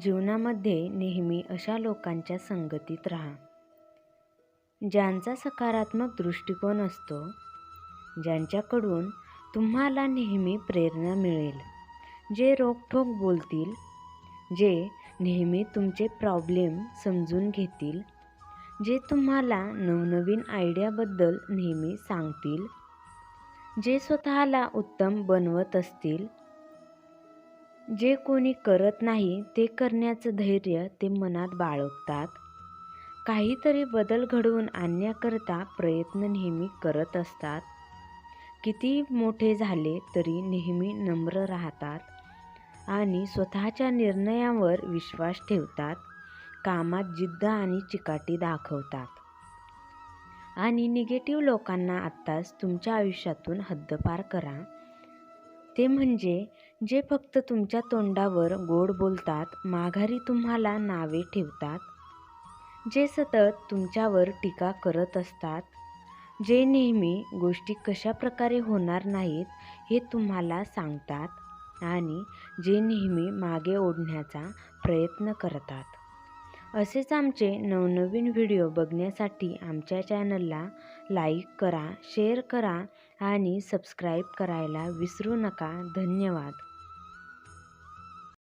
जीवनामध्ये नेहमी अशा लोकांच्या संगतीत राहा. ज्यांचा सकारात्मक दृष्टिकोन असतो ज्यांच्याकडून तुम्हाला नेहमी प्रेरणा मिळेल. जे रोखोक बोलतील जे नेहमी तुमचे प्रॉब्लेम समजून घेतील जे तुम्हाला नवनवीन आयडियाबद्दल नेहमी सांगतील जे स्वतःला उत्तम बनवत असतील जे कोणी करत नाही ते करण्याचं धैर्य ते मनात बाळगतात. काहीतरी बदल घडवून आणण्याकरता प्रयत्न नेहमी करत असतात. किती मोठे झाले तरी नेहमी नम्र राहतात आणि स्वतःच्या निर्णयावर विश्वास ठेवतात कामात जिद्द आणि चिकाटी दाखवतात. आणि निगेटिव्ह लोकांना आत्ताच तुमच्या आयुष्यातून हद्दपार करा. ते म्हणजे जे फक्त तुमच्या तोंडावर गोड बोलतात माघारी तुम्हाला नावे ठेवतात. जे सतत तुमच्यावर टीका करत असतात. जे नेहमी गोष्टी कशा प्रकारे होणार नाहीत हे तुम्हाला सांगतात आणि जे नेहमी मागे ओढण्याचा प्रयत्न करतात. असेच आमचे नवनवीन व्हिडिओ बघण्यासाठी आमच्या चॅनलला लाईक करा शेअर करा आणि सबस्क्राईब करायला विसरू नका. धन्यवाद.